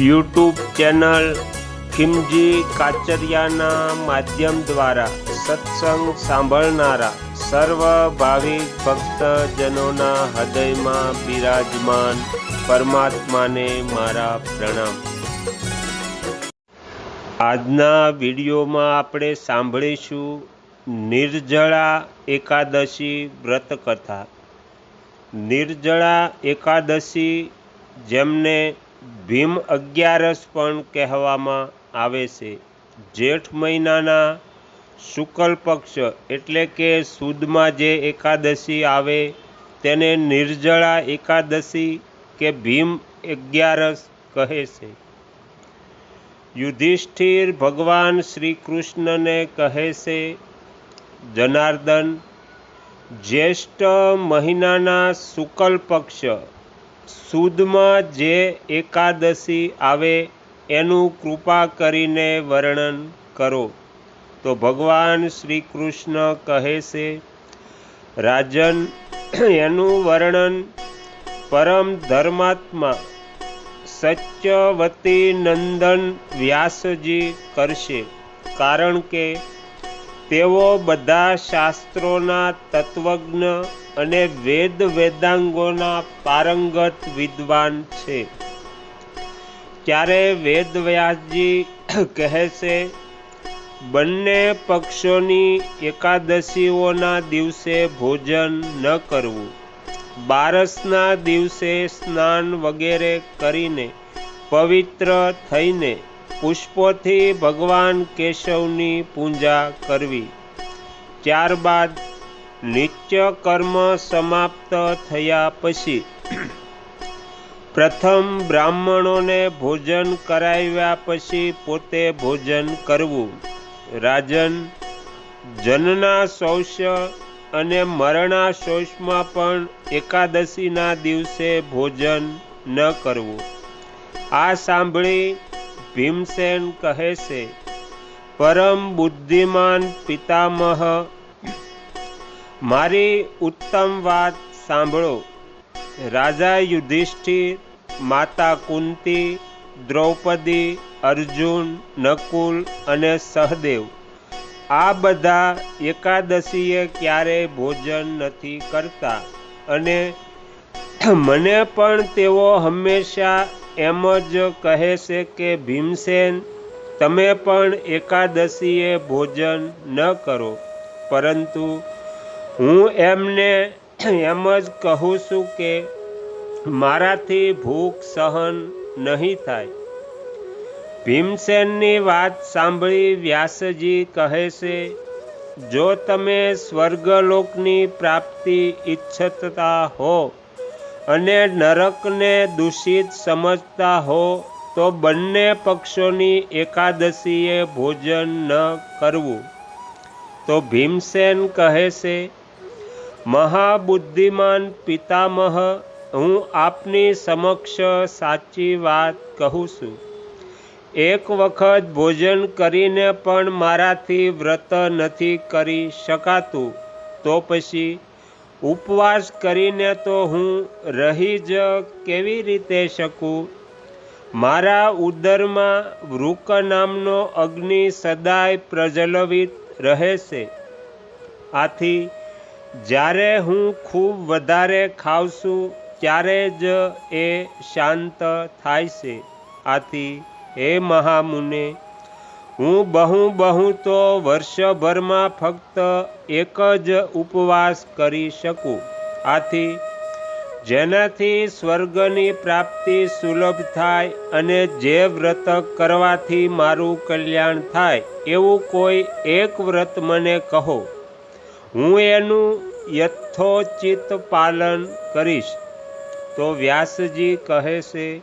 YouTube channel ખિમજી કાચરિયાના માધ્યમ દ્વારા સત્સંગ સાંભળનારા સર્વ ભાવિક ભક્તજનોના હૃદયમાં બિરાજમાન પરમાત્માને મારા પ્રણામ. આજના વિડીયોમાં આપણે સાંભળીશું નિર્જળા એકાદશી વ્રત કથા નિર્જળા એકાદશી જેમને ભીમ અગિયારસ પણ કહેવામાં આવે છે. જેઠ મહિનાના શુક્લ પક્ષ એટલે કે સુદમાં જે એકાદશી આવે તેને નિર્જળા એકાદશી કે ભીમ અગિયારસ કહે છે. યુધિષ્ઠિર ભગવાન શ્રી કૃષ્ણને કહે છે, જનાર્દન, જ્યેષ્ઠ મહિનાના શુકલ પક્ષ સુદમાં જે એકાદશી આવે એનું કૃપા કરીને વર્ણન કરો. તો ભગવાન શ્રી કૃષ્ણ કહે છે, રાજન, એનું વર્ણન પરમ ધર્માત્મા સત્યવતી નંદન વ્યાસજી કરશે. કારણ કે તેઓ બધા શાસ્ત્રોના તત્વજ્ઞ અને વેદ વેદાંગોના પારંગત વિદ્વાન છે. ત્યારે વેદવ્યાસજી કહે છે, બંને પક્ષોની એકાદશીઓના દિવસે ભોજન ન કરવું. બારસના દિવસે સ્નાન વગેરે કરીને પવિત્ર થઈને પુષ્પોથી ભગવાન કેશવની પૂજા કરવી. ત્યારબાદ નિત્ય કર્મ સમાપ્ત થયા પછી પ્રથમ બ્રાહ્મણોને ભોજન કરાવ્યા પછી પોતે ભોજન કરવું. રાજન જનના શૌષ્ય અને મરણા શૌષમાં પણ એકાદશીના દિવસે ભોજન ન કરવું. આ સાંભળી ભીમસેન કહે છે, પરમ બુદ્ધિમાન પિતામહ મારી ઉત્તમ વાત સાંભળો. રાજા યુધિષ્ઠિર, માતા કુંતી, દ્રૌપદી, અર્જુન, નકુલ અને સહદેવ. આ બધા એકાદશીએ ક્યારેય ભોજન નથી કરતા અને મને પણ તેઓ હંમેશા એમ જ કહે છે કે, ભીમસેન, તમે પણ એકાદશીએ ભોજન ન કરો. પરંતુ હું એમને એમ જ કહું છું કે મારાથી ભૂખ સહન નહીં થાય. ભીમસેનની વાત સાંભળી વ્યાસજી કહે છે, જો તમે સ્વર્ગલોકની પ્રાપ્તિ ઈચ્છતા હો અને નરકને દૂષિત સમજતા હો, તો બંને પક્ષોની એકાદશીએ ભોજન ન કરવું. તો ભીમસેન કહે છે મહાબુદ્ધિમાન પિતામહ, હું આપની સમક્ષ સાચી વાત કહું છું. એક વખત ભોજન કરીને પણ મારાથી વ્રત નથી કરી શકાતું, તો પછી ઉપવાસ કરીને તો હું રહી જ કેવી રીતે શકું? મારા ઉદરમાં વૃક નામનો અગ્નિ સદાય પ્રજ્વલિત રહે છે આથી જ્યારે હું ખૂબ વધારે ખાઉં છું ત્યારે જ એ શાંત થાય છે. આથી, હે મહામુને, હું બહુ બહુ તો વર્ષભરમાં ફક્ત એક જ ઉપવાસ કરી શકું. આથી, જેનાથી સ્વર્ગની પ્રાપ્તિ સુલભ થાય અને જે વ્રત કરવાથી મારું કલ્યાણ થાય, એવું કોઈ એક વ્રત મને કહો. હું એનું યથોચિત પાલન કરીશ. તો વ્યાસજી કહે છે,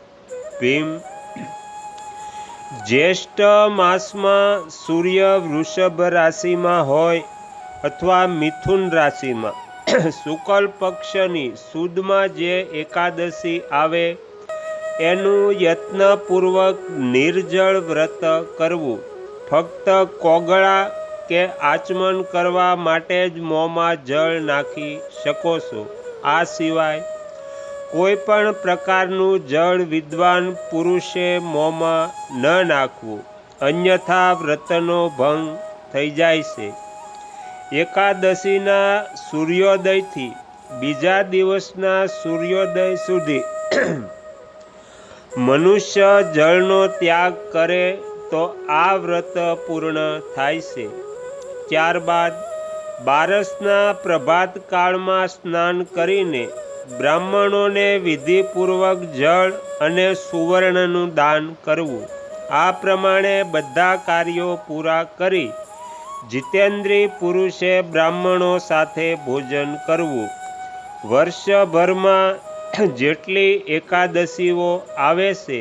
ભીમ, જ્યેષ્ઠ માસમાં સૂર્ય વૃષભ રાશિમાં હોય અથવા મિથુન રાશિમાં, શુકલ પક્ષની સુદમાં જે એકાદશી આવે, એનું યત્નપૂર્વક નિર્જળ વ્રત કરવું. ફક્ત કોગળા કે આચમન કરવા માટે જ મોંમાં જળ નાખી શકો છો. આ સિવાય કોઈ પણ પ્રકારનું જળ વિદ્વાન પુરુષે મોંમાં ન નાખવું. અન્યથા વ્રતનો ભંગ થઈ જાય છે. એકાદશીના સૂર્યોદયથી બીજા દિવસના સૂર્યોદય સુધી મનુષ્ય જળનો ત્યાગ કરે તો આ વ્રત પૂર્ણ થાય છે. ત્યારબાદ બારસના પ્રભાત કાળમાં સ્નાન કરીને બ્રાહ્મણોને વિધિપૂર્વક જળ અને સુવર્ણનું દાન કરવું. આ પ્રમાણે બધા કાર્યો પૂરા કરી જીતેન્દ્રી પુરુષે બ્રાહ્મણો સાથે ભોજન કરવું. વર્ષભરમાં જેટલી એકાદશીઓ આવે છે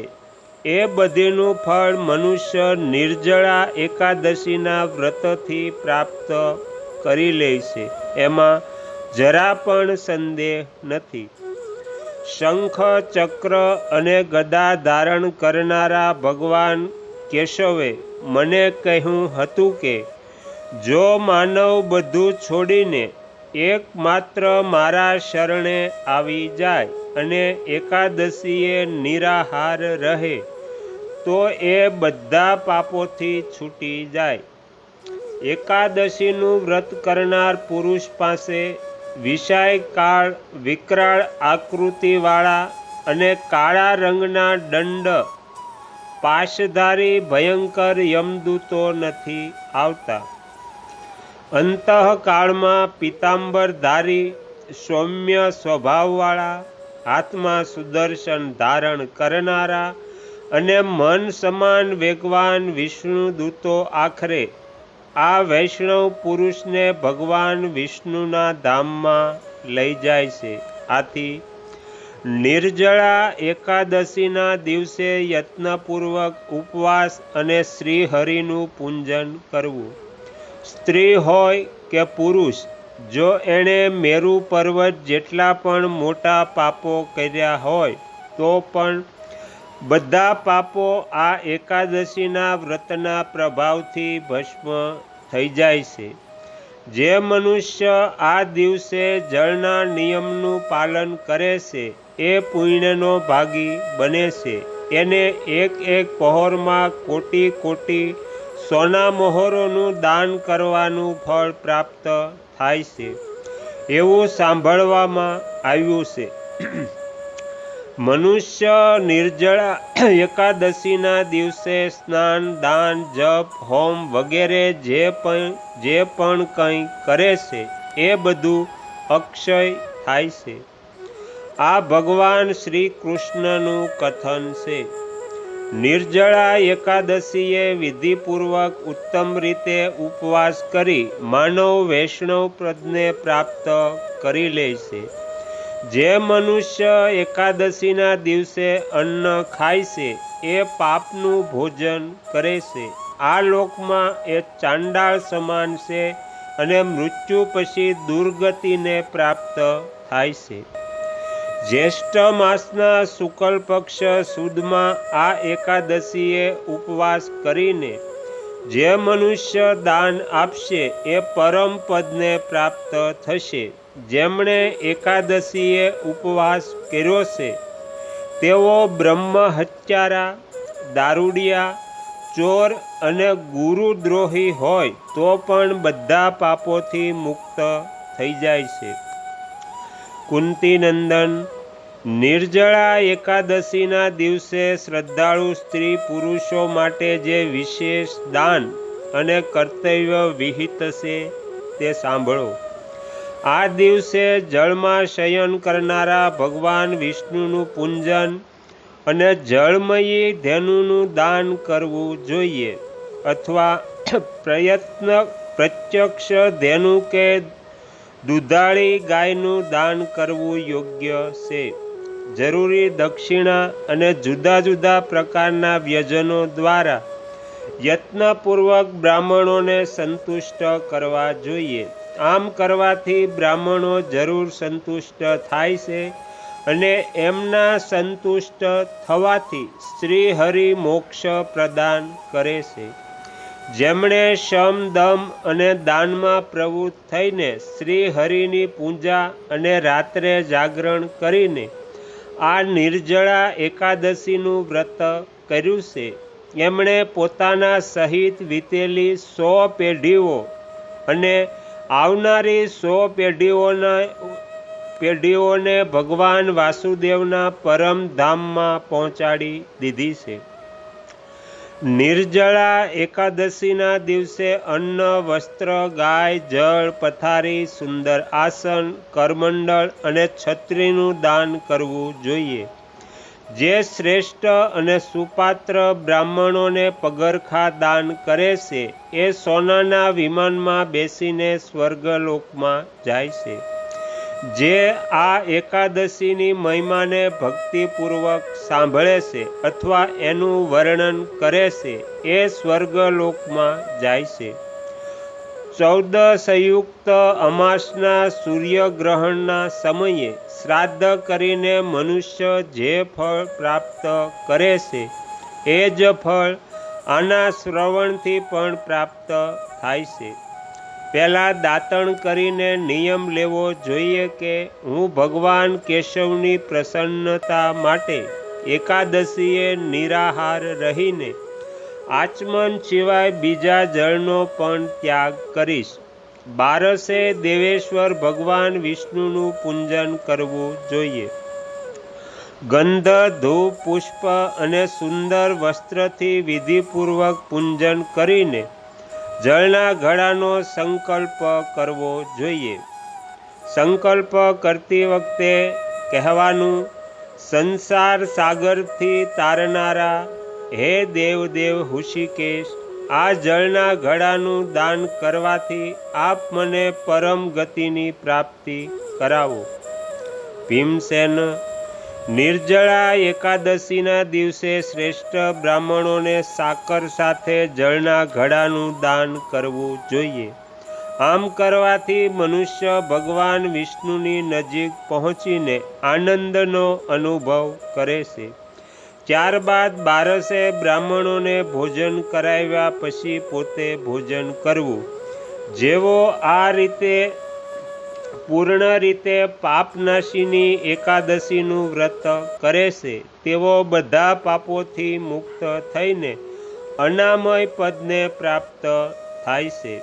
એ બધીનું ફળ મનુષ્ય નિર્જળા એકાદશીના વ્રતથી પ્રાપ્ત કરી લે છે. એમાં જરા પણ સંદેહ નથી. શંખ, ચક્ર અને ગદા ધારણ કરનારા ભગવાન કેશવે મને કહ્યું હતું કે, જો માનવ બધું છોડીને એકમાત્ર મારા શરણે આવી જાય અને એકાદશીએ નિરાહાર રહે, તો એ બધા પાપોથી છૂટી જાય. એકાદશીનું વ્રત કરનાર પુરુષ પાસે વિષાય કાળ વિકરાળ આકૃતિવાળા અને કાળા રંગના દંડ, પાશધારી ભયંકર યમદૂતો નથી આવતા. અંતઃકાળમાં પિતાંબરધારી સૌમ્ય સ્વભાવવાળા હાથમાં સુદર્શન ધારણ કરનારા અને મન સમાન વેગવાન વિષ્ણુ દૂતો આખરે, આ વૈષ્ણવ પુરુષને ભગવાન વિષ્ણુના ધામમાં લઈ જાય છે. આથી, નિર્જળા એકાદશીના દિવસે યત્નપૂર્વક ઉપવાસ અને શ્રીહરિનું પૂંજન કરવું. સ્ત્રી હોય કે પુરુષ, જો એણે મેરુ પર્વત જેટલા પણ મોટા પાપો કર્યા હોય, તો પણ બધા પાપો આ એકાદશીના વ્રતના પ્રભાવથી ભસ્મ થઈ જાય છે. જે મનુષ્ય આ દિવસે જળના નિયમનું પાલન કરે છે, એ પુણ્યનો ભાગી બને છે. એને એક એક પહોરમાં કોટી કોટી સોના મોહરોનું દાન કરવાનું ફળ પ્રાપ્ત થાય છે. એવું સાંભળવામાં આવ્યું છે. મનુષ્ય નિર્જળા એકાદશીના દિવસે સ્નાન, દાન, જપ, હોમ વગેરે જે પણ જે પણ કંઈ કરે છે, એ બધું અક્ષય થાય છે. આ ભગવાન શ્રી કૃષ્ણનું કથન છે. નિર્જળા એકાદશીએ વિધિપૂર્વક ઉત્તમ રીતે ઉપવાસ કરી માનવ વૈષ્ણવ પ્રદને પ્રાપ્ત કરી લે છે. જે મનુષ્ય એકાદશીના દિવસે અન્ન ખાય છે, એ પાપનું ભોજન કરે છે. આ લોકમાં એ ચાંડાળ સમાન છે અને મૃત્યુ પછી દુર્ગતિને પ્રાપ્ત થાય છે. જ્યેષ્ઠ માસના શુકલ પક્ષ સુદમાં આ એકાદશીએ ઉપવાસ કરીને જે મનુષ્ય દાન આપશે એ પરમ પદને પ્રાપ્ત થશે. જેમણે એકાદશીએ ઉપવાસ કર્યો છે, તેઓ બ્રહ્મ હત્યારા દારૂડિયા, ચોર અને ગુરુદ્રોહી હોય તો પણ બધા પાપોથી મુક્ત થઈ જાય છે. કુંતીનંદન, નિર્જળા એકાદશીના દિવસે શ્રદ્ધાળુ સ્ત્રી પુરુષો માટે જે વિશેષ દાન અને કર્તવ્ય વિહિત છે તે સાંભળો. આ દિવસે જળમાં શયન કરનારા ભગવાન વિષ્ણુનું પૂંજન અને જળમયી ધેનુનું દાન કરવું જોઈએ અથવા પ્રયત્ન, પ્રત્યક્ષ ધેનુ કે દુધાળી ગાયનું દાન કરવું યોગ્ય છે. જરૂરી દક્ષિણા અને જુદા જુદા પ્રકારના વ્યજનો દ્વારા યત્નપૂર્વક બ્રાહ્મણોને સંતુષ્ટ કરવા જોઈએ. આમ કરવાથી બ્રાહ્મણો જરૂર સંતુષ્ટ થાય છે અને એમના સંતુષ્ટ થવાથી શ્રી હરિ મોક્ષ પ્રદાન કરે છે. જેમણે શમ, દમ અને દાનમાં પ્રવૃત્ત થઈને શ્રી હરિની પૂજા અને રાત્રે જાગરણ કરીને આ નિર્જળા એકાદશીનું વ્રત કર્યું છે. એમણે પોતાના સહિત વીતેલી સો પેઢીઓ અને આવનારી સો પેઢીઓના, પેઢીઓને ભગવાન વાસુદેવના પરમધામમાં પહોંચાડી દીધી છે. નિર્જળા એકાદશીના દિવસે અન્ન, વસ્ત્ર, ગાય, જળ પથારી, સુંદર આસન, કરમંડળ અને છત્રીનું દાન કરવું જોઈએ. જે શ્રેષ્ઠ અને સુપાત્ર બ્રાહ્મણોને પગરખા દાન કરે છે, એ સોનાના વિમાનમાં બેસીને સ્વર્ગલોકમાં જાય છે. જે આ એકાદશીની મહિમાને ભક્તિપૂર્વક સાંભળે છે અથવા એનું વર્ણન કરે છે, એ સ્વર્ગલોકમાં જાય છે. ચૌદ સંયુક્ત અમાસના સૂર્યગ્રહણના સમયે શ્રાદ્ધ કરીને મનુષ્ય જે ફળ પ્રાપ્ત કરે છે, એ જ ફળ આના શ્રવણથી પણ પ્રાપ્ત થાય છે. પહેલાં દાંતણ કરીને નિયમ લેવો જોઈએ કે હું ભગવાન કેશવની પ્રસન્નતા માટે એકાદશીએ નિરાહાર રહીને આચમન સિવાય બીજા જળનો પણ ત્યાગ કરીશ. બારસે દેવેશ્વર ભગવાન વિષ્ણુનું પૂજન કરવું જોઈએ. ગંધ, ધૂપ, પુષ્પ અને સુંદર વસ્ત્રથી વિધિપૂર્વક પૂજન કરીને જળના ઘડાનો સંકલ્પ કરવો જોઈએ. સંકલ્પ કરતી વખતે કહેવાનું, સંસાર સાગરથી તારનારા હે દેવદેવ હુષિકેશ આ જળના ઘડાનું દાન કરવાથી આપ મને પરમ ગતિની પ્રાપ્તિ કરાવો. ભીમસેન નિર્જળા એકાદશીના દિવસે શ્રેષ્ઠ બ્રાહ્મણોને સાકર સાથે જળના ઘડાનું દાન કરવું જોઈએ. આમ કરવાથી મનુષ્ય ભગવાન વિષ્ણુની નજીક પહોંચીને આનંદનો અનુભવ કરે છે. ત્યારબાદ બારસે બ્રાહ્મણોને ભોજન કરાવ્યા પછી પોતે ભોજન કરવું. જેવો આ રીતે પૂર્ણ રીતે પાપનાશીની એકાદશીનું વ્રત કરે છે, તેઓ બધા પાપોથી મુક્ત થઈને અનામય પદને પ્રાપ્ત થાય છે.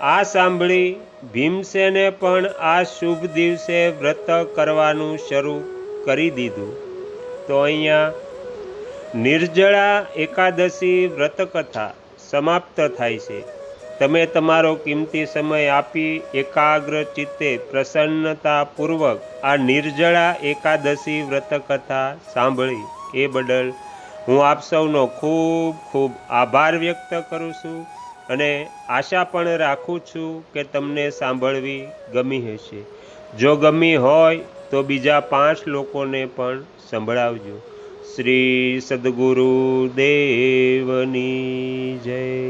આ સાંભળી ભીમસેને પણ આ શુભ દિવસે વ્રત કરવાનું શરૂ કરી દીધું. તો અહીંયા નિર્જળા એકાદશી વ્રતકથા સમાપ્ત થાય છે. તમે તમારો કિંમતી સમય આપી એકાગ્ર ચિત્તે પ્રસન્નતાપૂર્વક આ નિર્જળા એકાદશી વ્રતકથા સાંભળી. એ બદલ હું આપ સૌનો ખૂબ ખૂબ આભાર વ્યક્ત કરું છું અને આશા પણ રાખું છું કે તમને સાંભળવી ગમી હશે. જો ગમી હોય તો બીજા પાંચ લોકોને પણ સંભળાવજો. શ્રી સદગુરુ દેવની જય.